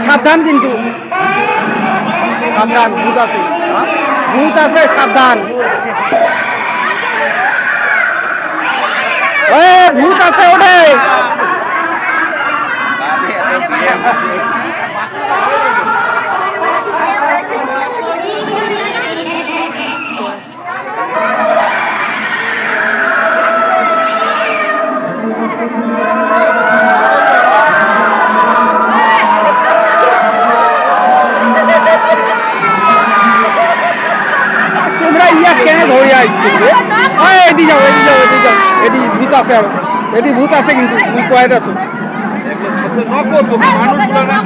সাবধান কিন্তু। সাবধান ভূত আছে। ভূত আছে সাবধান। ভূত আছে ওঠে। এদি যাও এদি যাও এদি যাও। এদি ভূত আছে আর এদি ভূত আছে কিন্তু তুমি কয়েদ আছো নকল মানুষগুলো না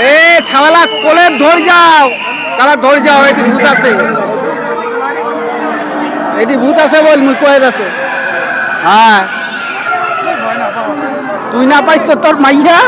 এ ছাওয়ালা কোলে ধর যাও। কালা ধর যাও এটি ভূত আছে। এটি ভূত আছে বল, মুই কয়ে আছে হ্যাঁ। তুই না পাইছ তোর মাইয়া?